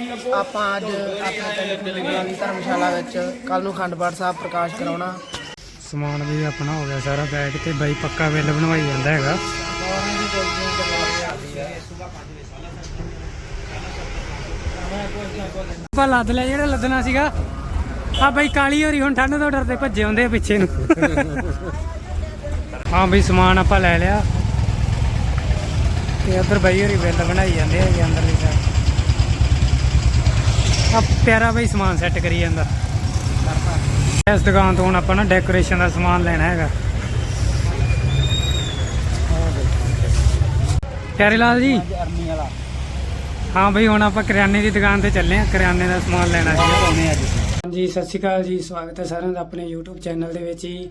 ਆਪਾਂ ਅੱਜ ਆਪਣੇ ਪਿੰਡ ਦੀ ਧਰਮਸ਼ਾਲਾ ਵਿੱਚ ਕੱਲ ਨੂੰ ਅਖੰਡ ਪਾਠ ਸਾਹਿਬ ਪ੍ਰਕਾਸ਼ ਕਰਾਉਣਾ। ਸਮਾਨ ਵੀ ਆਪਣਾ ਹੋ ਗਿਆ ਸਾਰਾ ਬੈਗ ਤੇ ਬਾਈ ਪੱਕਾ ਬਿੱਲ ਬਣਵਾਈ ਜਾਂਦਾ ਹੈਗਾ। ਆਪਾਂ ਲੱਦ ਲਿਆ ਜਿਹੜਾ ਲੱਦਣਾ ਸੀਗਾ। ਆ ਬਾਈ ਕਾਲੀ ਹੋਰੀ ਹੁਣ ਠੰਡ ਤੋਂ ਡਰਦੇ ਭੱਜੇ ਹੁੰਦੇ ਆ ਪਿੱਛੇ ਨੂੰ। ਹਾਂ ਬਈ ਸਮਾਨ ਆਪਾਂ ਲੈ ਲਿਆ। ਤੇ ਉਧਰ ਬਾਈ ਹੋਰੀ ਬਿੱਲ ਬਣਾਈ ਜਾਂਦੇ ਹੈਗੇ ਅੰਦਰਲੀ ਸਾਈਡ ਆ ਪਿਆਰਾ ਬਈ ਸਮਾਨ ਸੈੱਟ ਕਰੀ ਜਾਂਦਾ। ਇਸ ਦੁਕਾਨ ਤੋਂ ਹੁਣ ਆਪਾਂ ਨਾ ਡੈਕੋਰੇਸ਼ਨ ਦਾ ਸਮਾਨ ਲੈਣਾ ਹੈਗਾ। ਪਿਆਰੇ ਲਾਲ ਜੀ। ਹਾਂ ਬਈ ਹੁਣ ਆਪਾਂ ਕਰਿਆਨੇ ਦੀ ਦੁਕਾਨ ਤੇ ਚੱਲੇ ਆ ਕਰਿਆਨੇ ਦਾ ਸਮਾਨ ਲੈਣਾ ਸੀ ਹਾਂਜੀ ਸਤਿ ਸ਼੍ਰੀ ਅਕਾਲ ਜੀ। ਸਵਾਗਤ ਹੈ ਸਾਰਿਆਂ ਦਾ ਆਪਣੇ YouTube ਚੈਨਲ ਦੇ ਵਿੱਚ ਹੀ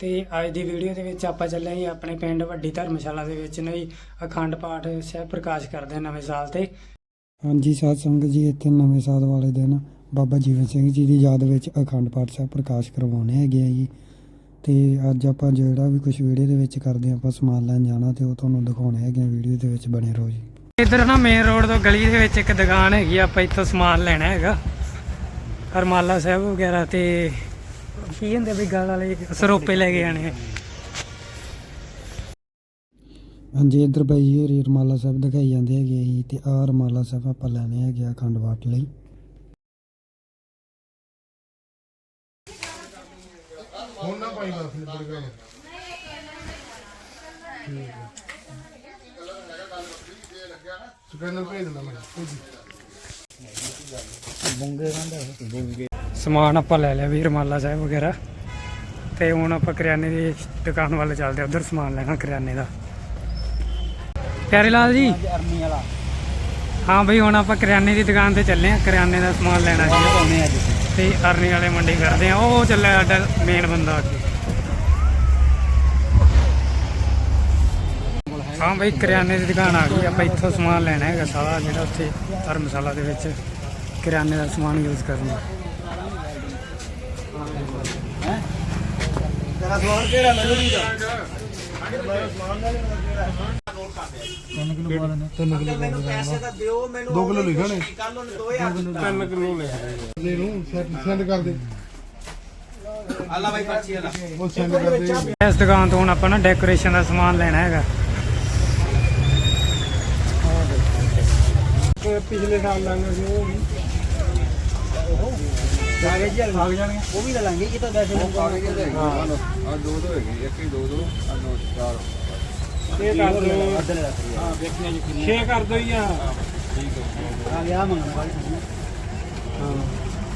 ਤੇ ਅੱਜ ਦੀ ਵੀਡੀਓ ਦੇ ਵਿੱਚ ਆਪਾਂ ਚੱਲੇ ਹਾਂ ਆਪਣੇ ਪਿੰਡ ਵੱਡੀ ਧਰਮਸ਼ਾਲਾ ਦੇ ਵਿੱਚ। ਨਹੀਂ ਅਖੰਡ ਪਾਠ ਸਹਿਬ ਪ੍ਰਕਾਸ਼ ਕਰਦੇ ਨਵੇਂ ਸਾਲ ਤੇ। ਹਾਂਜੀ ਸਾਧ ਸੰਗਤ ਜੀ ਇੱਥੇ ਨਵੇਂ ਸਾਲ ਵਾਲੇ ਦਿਨ ਬਾਬਾ ਜੀਵਨ ਸਿੰਘ ਜੀ ਦੀ ਯਾਦ ਵਿੱਚ ਅਖੰਡ ਪਾਠ ਸਾਹਿਬ ਪ੍ਰਕਾਸ਼ ਕਰਵਾਉਣੇ ਹੈਗੇ ਆ ਜੀ। ਤੇ ਅੱਜ ਆਪਾਂ ਜਿਹੜਾ ਵੀ ਕੁਝ ਵੀਡੀਓ ਦੇ ਵਿੱਚ ਕਰਦੇ ਹਾਂ ਆਪਾਂ ਸਮਾਨ ਲੈਣ ਜਾਣਾ ਤੇ ਉਹ ਤੁਹਾਨੂੰ ਦਿਖਾਉਣੇ ਹੈਗੇ ਆ ਵੀਡੀਓ ਦੇ ਵਿੱਚ ਬਣੇ ਰਹੋ ਜੀ। ਇੱਧਰ ਨਾ ਮੇਨ ਰੋਡ ਤੋਂ ਗਲੀ ਦੇ ਵਿੱਚ ਇੱਕ ਦੁਕਾਨ ਹੈਗੀ ਆ, ਆਪਾਂ ਇੱਥੋਂ ਸਮਾਨ ਲੈਣਾ ਹੈਗਾ। ਹਰਮਾਲਾ ਸਾਹਿਬ ਵਗੈਰਾ ਤੇ ਕੀ ਹੁੰਦੇ ਵੀ ਗੱਲ ਵਾਲੇ ਸਰੋਪੇ ਲੈ ਕੇ ਆਣੇ ਹਾਂਜੀ ਇੱਧਰ ਬਾਈ ਜੀ ਹੋਰੀ ਰਮਾਲਾ ਸਾਹਿਬ ਦਿਖਾਈ ਜਾਂਦੇ ਹੈਗੇ ਆ ਜੀ ਤੇ ਆਹ ਰਮਾਲਾ ਸਾਹਿਬ ਆਪਾਂ ਲੈਣੇ ਹੈਗੇ ਆ ਅਖੰਡ ਪਾਠ ਲਈ। ਹੁਣ ਨਾ ਪਾਈ ਬਸ ਇੱਧਰ ਗਏ ਸਕੈਨਰ ਭੇਜ ਦਿੰਦਾ ਮੈਂ ਭੇਜੀ ਸਮਾਨ ਆਪਾਂ ਲੈ ਲਿਆ ਵੀ ਰਮਾਲਾ ਸਾਹਿਬ ਵਗੈਰਾ। ਤੇ ਹੁਣ ਆਪਾਂ ਕਰਿਆਨੇ ਦੀ ਦੁਕਾਨ ਵੱਲ ਚੱਲਦੇ ਉਧਰ ਸਮਾਨ ਲੈਣਾ ਕਰਿਆਨੇ ਦਾ। ਪਿਆਰੇ ਲਾਲ ਜੀ। ਅਰਮੀ ਵਾਲਾ। ਹਾਂ ਬਈ ਹੁਣ ਆਪਾਂ ਕਰਿਆਨੇ ਦੀ ਦੁਕਾਨ ਤੇ ਚੱਲੇ ਆ ਕਰਿਆਨੇ ਦਾ ਸਮਾਨ ਲੈਣਾ ਸੀ ਪਾਉਨੇ ਅੱਜ। ਤੇ ਅਰਨੀ ਵਾਲੇ ਮੰਡੀ ਕਰਦੇ ਆ। ਉਹ ਚੱਲਿਆ ਸਾਡਾ ਮੇਨ ਬੰਦਾ ਅੱਗੇ। ਹਾਂ ਬਈ ਕਰਿਆਨੇ ਦੀ ਦੁਕਾਨ ਆ ਗਈ। ਆਪਾਂ ਇੱਥੋਂ ਸਮਾਨ ਲੈਣਾ ਹੈਗਾ ਸਾਰਾ ਜਿਹੜਾ ਉੱਥੇ ਧਰਮਸ਼ਾਲਾ ਦੇ ਵਿੱਚ ਕਰਿਆਨੇ ਦਾ ਸਮਾਨ ਯੂਜ਼ ਕਰਨਾ ਤੇਰਾ ਸਵਾਲ ਕਿਹੜਾ? ਮੈਨੂੰ ਵੀ ਤਿੰਨ ਕਿਲੋ ਮੈਨੂੰ ਪੈਸੇ ਤਾਂ ਦਿਓ ਮੈਨੂੰ 2 ਕਿਲੋ ਲਿਖਣੇ ਕੱਲ ਨੂੰ 2000 3 ਕਿਲੋ ਲੈ ਲੈ ਨੂੰ ਸੈਂਡ ਕਰ ਦੇ। ਅੱਲਾ ਬਾਈ ਪਰਚੀ ਵਾਲਾ ਉਹ ਸੈਂਡ ਕਰ ਦੇ। ਇਸ ਦੁਕਾਨ ਤੋਂ ਹੁਣ ਆਪਾਂ ਨਾ ਡੈਕੋਰੇਸ਼ਨ ਦਾ ਸਮਾਨ ਲੈਣਾ ਹੈਗਾ। ਪਿਛਲੇ ਸਾਲ ਲਾਂਗੇ ਸੀ ਉਹ ਕਾਗਜ਼ ਜੀ ਲੱਗ ਜਾਣਗੇ। ਉਹ ਵੀ ਲੈ ਲਾਂਗੇ ਇਹ ਤਾਂ ਵੈਸੇ ਕਾਗਜ਼ ਦੇ ਆ ਦੋ ਦੋ ਹੈਗੇ ਇੱਕ ਹੀ ਦੋ ਦੋ ਆ ਨੋ ਚਾਰ। ਇਹ ਕਰ ਦਿਓ ਅੱਧੇ ਰੱਖ ਰਹੀ ਹਾਂ ਵੇਖੀਆਂ ਜੀ ਕਿੰਨੀ। 6 ਕਰ ਦਿਓ ਯਾ ਆ। ਗਿਆ ਮੰਗਣ ਵਾਲੀ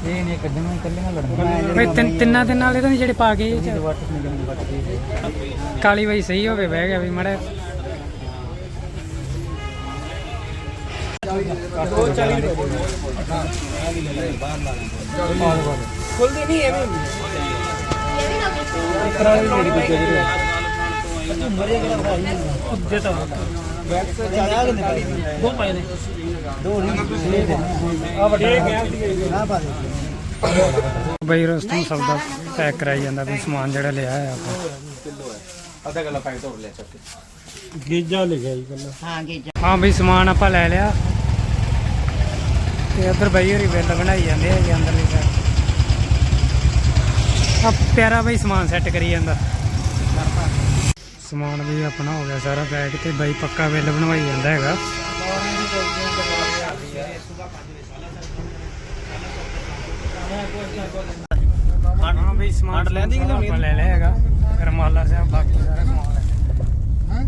ਇਹ ਨਹੀਂ ਕੱਢਣ ਨੂੰ ਇਕੱਲੇ ਨਾਲ ਲੜਨਾ ਓਏ ਤਿੰਨ ਤਿੰਨਾਂ ਦਿਨ ਵਾਲੇ ਤਾਂ ਨੀ ਜਿਹੜੇ ਪਾ ਇਹ ਦੇ ਕਾਲੀ ਬਾਈ ਸਹੀ ਹੋਵੇ ਬਹਿ ਗਿਆ ਵੀ ਮੜਾ। ਦੋ ਚਾਲੀ ਖੁੱਲਦੀ ਨਹੀਂ ਐਵੇਂ ਇਤਰਾ ਵੀ ਜਿਹੜੀ ਦੂਜੇ ਜਿਹੜੇ ਆ ਪਾ ਦੇ ਬਾਈ ਰਸਤੋਂ ਸੌਦਾ ਪੈਕ ਕਰਾਈ ਜਾਂਦਾ ਵੀ ਸਮਾਨ ਜਿਹੜਾ ਲਿਆ ਹੈ ਆਪਾਂ। ਅੱਧਾ ਗੱਲਾ ਪੈਕਟ ਹੋਰ ਲੈ ਚੱਕ ਗੀਜਾ ਲਿਖਿਆ ਜੀ ਕੱਲਾ। ਹਾਂ ਕੀ ਹਾਂ ਬਈ ਸਮਾਨ ਆਪਾਂ ਲੈ ਲਿਆ। ਤੇ ਉਧਰ ਬਾਈ ਹੋਰੀ ਬਿੱਲ ਬਣਾਈ ਜਾਂਦੇ ਹੈਗੇ ਅੰਦਰਲੀ ਸਾਈਡ ਆ ਪਿਆਰਾ ਬਈ ਸਮਾਨ ਸੈੱਟ ਕਰੀ ਜਾਂਦਾ। ਸਮਾਨ ਵੀ ਆਪਣਾ ਹੋ ਗਿਆ ਸਾਰਾ ਬੈਗ ਤੇ ਬਾਈ ਪੱਕਾ ਬਿੱਲ ਬਣਵਾਈ ਜਾਂਦਾ ਹੈਗਾ। ਹਾਂ ਬਈ ਸਮਾਨ ਲੈਂਦੀ ਕਿ ਆਪਾਂ ਲੈ ਲਿਆ ਹੈਗਾ। ਰਮਾਲਾ ਸਾਹਿਬ ਬਾਕੀ ਸਾਰਾ ਸਮਾਨ ਹੈ।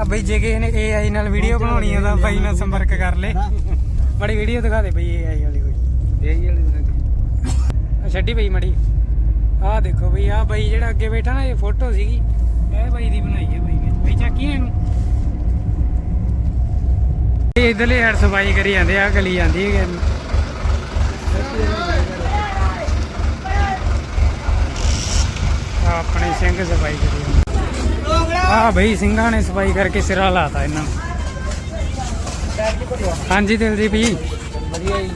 ਆ ਬਈ ਜੇ ਕਿਸੇ ਨੇ AI ਨਾਲ ਵੀਡੀਓ ਬਣਾਉਣੀ ਹੈ ਤਾਂ ਬਾਈ ਨਾਲ ਸੰਪਰਕ ਕਰ ਲੈ। ਬੜੀ ਵੀਡੀਓ ਦਿਖਾ ਦੇ ਬਈ AI ਵਾਲੀ ਕੋਈ। ਇਹ ਵਾਲੀ ਆ ਛੱਡੀ ਬਈ ਮੜੀ। ਆਹ ਦੇਖੋ ਬਈ, ਆਹ ਬਾਈ ਜਿਹੜਾ ਅੱਗੇ ਬੈਠਾ ਨਾ, ਇਹ ਫੋਟੋ ਸੀਗੀ। ਇਹ ਬਾਈ ਦੀ ਬਣਾਈ ਹੈ ਬਾਈ ਨੇ। ਬਈ, ਚੱਕੀ ਇਹਨੂੰ। ਇਹ ਇਧਰਲੇ ਹੈਡ ਸਫ਼ਾਈ ਕਰੀ ਜਾਂਦੇ ਆ ਗਲੀ ਜਾਂਦੀ ਹੈ ਆਪਣੇ ਸਿੰਘ ਸਫ਼ਾਈ ਕਰੀ ਆ ਬਈ, ਸਿੰਘਾਂ ਨੇ ਸਫ਼ਾਈ ਕਰਕੇ ਸਿਰਾ ਲਾਤਾ ਇਹਨਾਂ ਨੂੰ। ਹਾਂਜੀ ਦਿਲਦੀਪ ਜੀ। ਵਧੀਆ ਜੀ।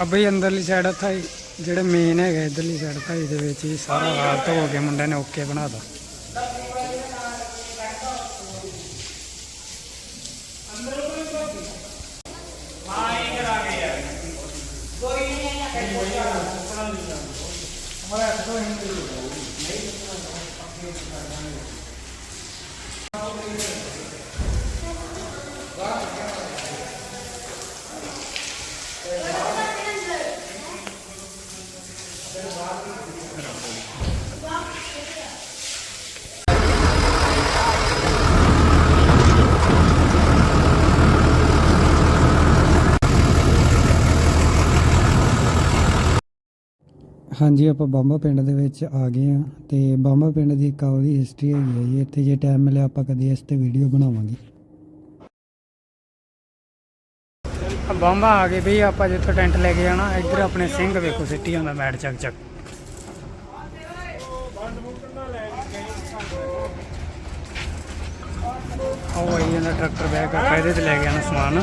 ਆ ਬਈ ਅੰਦਰਲੀ ਸਾਈਡ ਆ ਹੀ ਜਿਹੜਾ ਮੇਨ ਹੈਗਾ ਇਧਰਲੀ ਸਾਈਡ ਭਾਈ ਦੇ ਵਿੱਚ ਹੀ ਸਾਰਾ ਹਾਲਤ ਹੋ ਗਿਆ, ਮੁੰਡੇ ਨੇ ਓਕੇ ਬਣਾਤਾ ਹਾਂਜੀ, ਆਪਾਂ ਬਾਂਬਾ ਪਿੰਡ ਦੇ ਵਿੱਚ ਆ ਗਏ ਆ ਤੇ ਬਾਂਬਾ ਪਿੰਡ ਦੀ ਇੱਕ ਉਹਦੀ ਹਿਸਟਰੀ ਹੈਗੀ ਹੈ ਜੀ। ਇੱਥੇ ਜੇ ਟਾਈਮ ਮਿਲਿਆ ਆਪਾਂ ਕਦੇ ਇਸ ਤੇ ਵੀਡੀਓ ਬਣਾਵਾਂਗੇ। ਬਾਂਬਾ ਆ ਗਏ ਬਈ, ਆਪਾਂ ਜਿੱਥੋਂ ਟੈਂਟ ਲੈ ਕੇ ਜਾਣਾ ਇੱਧਰ ਆਪਣੇ ਸਿੰਘ ਵੇਖੋ ਸਿੱਟੀ ਹੁੰਦਾ ਮੈਟ ਚੱਕ ਚੱਕ। ਉਹ ਆਈ ਜਾਂਦਾ ਟਰੈਕਟਰ ਬੈਕ ਆਪਾਂ ਇਹਦੇ ਤੇ ਲੈ ਕੇ ਆਣਾ ਸਮਾਨ।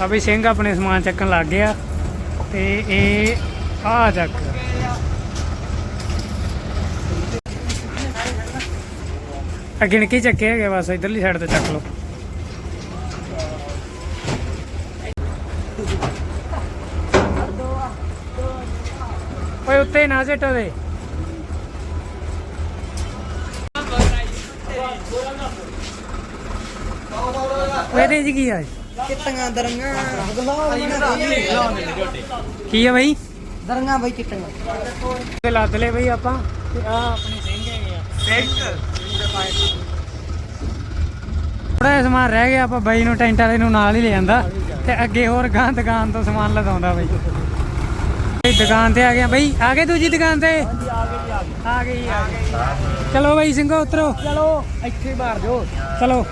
ਆ ਵੀ ਸਿੰਘ ਆਪਣੇ ਸਮਾਨ ਚੱਕਣ ਲੱਗ ਗਿਆ। ਤੇ ਇਹ ਆ ਚੱਕ ਆ ਗਿਣਕੀ ਚੱਕੇ ਹੈਗੇ ਬਸ ਇਧਰਲੀ ਸਾਈਡ ਤੇ ਚੱਕ ਲਓ। ਓਏ, ਉੱਤੇ ਨਾ ਸਿੱਟੋ ਦੇ। ਜੀ ਕੀ ਆ ਕਿੱਟੀਆਂ ਦਰੰਗਾ ਕੀ ਆ ਬਈ? ਦਰੰਗਾ ਬਈ ਕਿੱਟੀਆਂ ਤੇ ਲੱਦ ਲੈ ਬਈ ਆਪਾਂ। ਤੇ ਆ ਆਪਣੇ ਸਿੰਘ ਹੈਗੇ ਆ। ਸਿੰਘ ਥੋੜਾ ਜਿਹਾ ਸਮਾਨ ਰਹਿ ਗਿਆ ਆਪਾਂ ਬਾਈ ਨੂੰ ਟੈਂਟ ਵਾਲੇ ਨੂੰ ਨਾਲ ਹੀ ਲੈ ਜਾਂਦਾ ਤੇ ਅੱਗੇ ਹੋਰ ਗਾਂ ਦੁਕਾਨ ਤੋਂ ਸਮਾਨ ਲਗਾਉਂਦਾ ਬਈ। ਬਈ ਦੁਕਾਨ ਤੇ ਆ ਗਿਆ ਬਈ। ਆ ਗਏ ਦੂਜੀ ਦੁਕਾਨ ਤੇ? ਆ ਗਈ ਆ ਗਈ ਚਲੋ ਬਈ ਸਿੰਘੋ ਉਤਰੋ। ਚਲੋ ਇੱਥੇ ਮਾਰ ਦਿਓ। ਚਲੋ।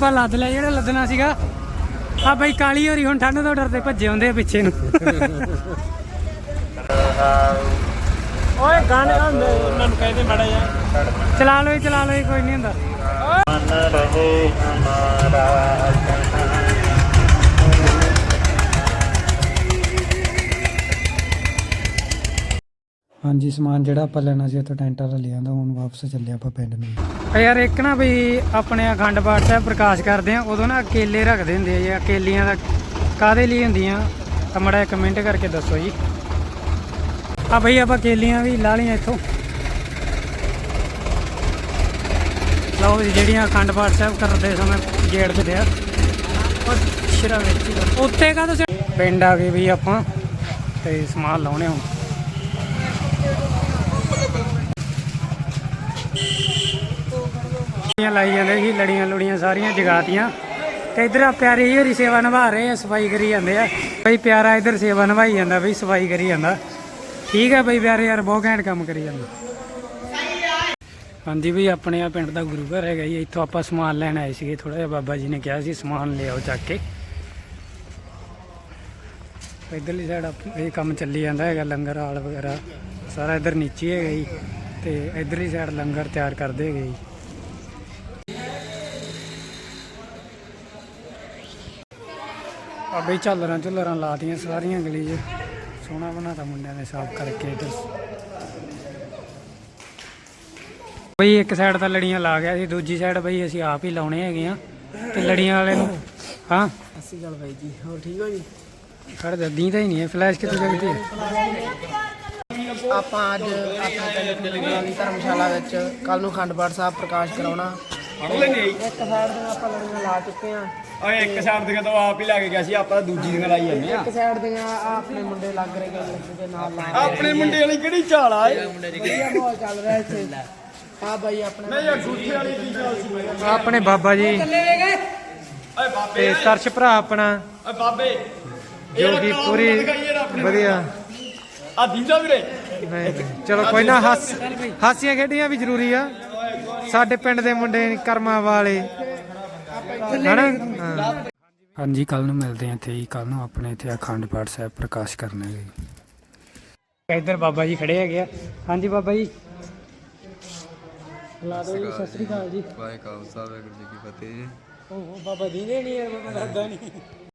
ਆਪਾਂ ਲੱਦ ਲਿਆ ਜਿਹੜਾ ਲੱਦਣਾ ਸੀਗਾ। ਆ ਬਈ ਕਾਲੀ ਹੋਰੀ ਹੁਣ ਠੰਡ ਤੋਂ ਡਰਦੇ ਭੱਜੇ ਹੁੰਦੇ ਆ ਪਿੱਛੇ ਨੂੰ। ਓਏ ਗਾਣੇ ਉਹਨਾਂ ਨੂੰ ਕਹਿੰਦੇ ਮੜਾ ਜਾ ਚਲਾ ਲਓ ਜੀ, ਚਲਾ ਲਓ ਜੀ, ਕੋਈ ਨਹੀਂ ਹੁੰਦਾ। ਹਾਂਜੀ ਸਮਾਨ ਜਿਹੜਾ ਆਪਾਂ ਲੈਣਾ ਸੀ ਉੱਥੋਂ ਟੈਂਟ ਵਾਲਾ ਲੈ ਆਂਦਾ ਹੁਣ ਵਾਪਸ ਚੱਲੇ ਆਪਾਂ ਪਿੰਡ ਨੂੰ। ਯਾਰ, ਇੱਕ ਨਾ ਬਈ ਆਪਣੇ ਅਖੰਡ ਪਾਠ ਸਾਹਿਬ ਪ੍ਰਕਾਸ਼ ਕਰਦੇ ਆ, ਉਦੋਂ ਨਾ ਕੇਲੇ ਰੱਖਦੇ ਹੁੰਦੇ ਆ ਜੀ ਕੇਲੀਆਂ ਦਾ ਕਾਦੇ ਲਈ ਹੁੰਦੀਆਂ? ਤਾਂ ਮੜਾ ਕਮੈਂਟ ਕਰਕੇ ਦੱਸੋ ਜੀ। ਆ ਬਈ ਆਪਾਂ ਕੇਲੀਆਂ ਵੀ ਲਾ ਲਈਆਂ ਇੱਥੋਂ। ਲਓ ਜੀ, ਜਿਹੜੀਆਂ ਅਖੰਡ ਪਾਠ ਸਾਹਿਬ ਕਰਦੇ ਸਮੇਂ ਗੇੜ ਤੇ ਆ। ਉਹ ਸ਼ਿਰਾ ਵਿੱਚ ਉੱਤੇ ਕਾ ਤੁਸੀਂ ਪਿੰਡ ਆ ਗਏ ਵੀ ਆਪਾਂ, ਤੇ ਸਮਾਨ ਲਾਉਣੇ ਹੁਣ। ਲਾਈ ਜਾਂਦੇ ਸੀ, ਲੜੀਆਂ ਲੁੜੀਆਂ ਸਾਰੀਆਂ ਜਗਾਤੀਆਂ। ਤੇ ਇਧਰ ਆ ਪਿਆਰੇ ਜੀ ਹੋਰੀ ਸੇਵਾ ਨਿਭਾ ਰਹੇ ਆ, ਸਫ਼ਾਈ ਕਰੀ ਜਾਂਦੇ ਆ। ਬਈ ਪਿਆਰਾ ਇਧਰ ਸੇਵਾ ਨਿਭਾਈ ਜਾਂਦਾ, ਬਈ ਸਫ਼ਾਈ ਕਰੀ ਜਾਂਦਾ। ਠੀਕ ਹੈ ਬਈ ਪਿਆਰੇ ਯਾਰ, ਬਹੁਤ ਘੈਂਟ ਕੰਮ ਕਰੀ ਜਾਂਦਾ। ਹਾਂਜੀ ਵੀ ਆਪਣੇ ਆ ਪਿੰਡ ਦਾ ਗੁਰੂ ਘਰ ਹੈਗਾ ਜੀ, ਇੱਥੋਂ ਆਪਾਂ ਸਮਾਨ ਲੈਣ ਆਏ ਸੀਗੇ ਥੋੜਾ ਜਿਹਾ ਬਾਬਾ ਜੀ ਨੇ ਕਿਹਾ ਸੀ, ਸਮਾਨ ਲਿਆਓ ਚੱਕ ਕੇ। ਇਧਰਲੀ ਸਾਈਡ ਇਹ ਕੰਮ ਚੱਲੀ ਜਾਂਦਾ ਹੈਗਾ, ਲੰਗਰ ਹਾਲ ਵਗੈਰਾ, ਸਾਰਾ ਇਧਰ ਨੀਚੇ ਹੈਗਾ ਜੀ, ਤੇ ਇਧਰਲੀ ਸਾਈਡ ਲੰਗਰ ਤਿਆਰ ਕਰਦੇ ਹੈਗੇ ਜੀ। ਆ ਬਈ ਝਾਲਰਾਂ ਝੁੱਲਰਾਂ ਲਾਤੀਆਂ ਸਾਰੀਆਂ ਗਲੀ 'ਚ। ਸੋਹਣਾ ਬਣਾਤਾ ਮੁੰਡਿਆਂ ਨੇ ਸਾਫ਼ ਕਰਕੇ ਇਧਰ ਬਈ ਇੱਕ ਸਾਈਡ ਤਾਂ ਲੜੀਆਂ ਲਾ ਗਿਆ ਸੀ ਦੂਜੀ ਸਾਈਡ ਬਈ ਅਸੀਂ ਆਪ ਹੀ ਲਾਉਣੇ ਹੈਗੇ ਆ। ਤੇ ਲੜੀਆਂ ਵਾਲੇ ਨੂੰ ਹਾਂ? ਅਸੀਂ ਗੱਲ ਬਾਈ ਜੀ ਹੋਰ ਠੀਕ ਹੋ ਜੀ? ਖੜ ਦੱਦੀ ਤਾਂ ਹੀ ਨਹੀਂ ਹੈ ਫਲੈਸ਼ ਕਿੱਥੇ ਜਗਦੀ ਹੈ? ਆਪਾਂ ਅੱਜ ਆਪਣੇ ਪਿੰਡ ਵਾਲੀ ਧਰਮਸ਼ਾਲਾ ਵਿੱਚ ਕੱਲ ਨੂੰ ਅਖੰਡ ਪਾਠ ਸਾਹਿਬ ਪ੍ਰਕਾਸ਼ ਕਰਾਉਣਾ। ਇੱਕ ਸਾਈਡ ਦੀਆਂ ਆਪਾਂ ਲੜੀਆਂ ਲਾ ਚੁੱਕੇ ਆ। ਓਏ ਇੱਕ ਸਾਈਡ ਦੀਆਂ ਤਾਂ ਆਪ ਹੀ ਲਾ ਕੇ ਗਿਆ ਸੀ ਆਪਾਂ ਦੂਜੀ ਦੀਆਂ ਲਾਈ ਜਾਂਦੇ ਆ। ਇੱਕ ਸਾਈਡ ਦੀਆਂ ਆਹ ਆਪਣੇ ਮੁੰਡੇ ਲੱਗ ਰਹੇ ਗਏ ਦੇ ਨਾਲ ਲਾ ਆਪਣੇ ਮੁੰਡੇ ਵਾਲੀ ਕਿਹੜੀ ਚਾਲ ਆ ਏ ਵਧੀਆ ਮਾਹੌਲ ਚੱਲ ਰਿਹਾ ਇੱਥੇ। ਆ ਬਾਈ ਆਪਣੇ ਨਹੀਂ ਅੰਗੂਠੇ ਵਾਲੀ ਕੀ ਚਾਲ ਸੀ ਆਪਣੇ ਬਾਬਾ ਜੀ। ਓਏ ਬਾਬੇ। ਤੇ ਸਰਸ਼ ਭਰਾ ਆਪਣਾ। ਓਏ ਬਾਬੇ। ਜੋ ਕਿ ਪੂਰੀ ਵਧੀਆ। ਆ ਦੀਦਾ ਵੀਰੇ। ਨਹੀਂ ਨਹੀਂ, ਚਲੋ ਕੋਈ ਨਾ ਹੱਸ ਹਾਸੀਆਂ ਖੇਡੀਆਂ ਵੀ ਜ਼ਰੂਰੀ ਆ। ਸਾਡੇ ਪਿੰਡ ਦੇ ਮੁੰਡੇ ਨੇ ਕਰਮਾਂ ਵਾਲੇ। ਹਾਂਜੀ ਕੱਲ ਨੂੰ ਮਿਲਦੇ ਆ ਇੱਥੇ ਕੱਲ ਨੂੰ ਆਪਣੇ ਇੱਥੇ ਅਖੰਡ ਪਾਠ ਸਾਹਿਬ ਪ੍ਰਕਾਸ਼ ਕਰਨਾ ਹੈ ਇੱਧਰ ਬਾਬਾ ਜੀ ਖੜੇ ਹੈਗੇ ਆ। ਹਾਂਜੀ ਬਾਬਾ ਜੀ। ਲਾ ਜੀ ਸਤਿ ਸ੍ਰੀ ਅਕਾਲ ਜੀ। ਵਾਹਿਗੁਰੂ ਜੀ ਕੀ ਫਤਿਹ। ਜੀ ਓਹ ਬਾਬਾ ਜੀ ਨੇ ਨਹੀਂ ਯਾਰ ਮੈਂ ਦੱਸਦਾ ਨਹੀਂ।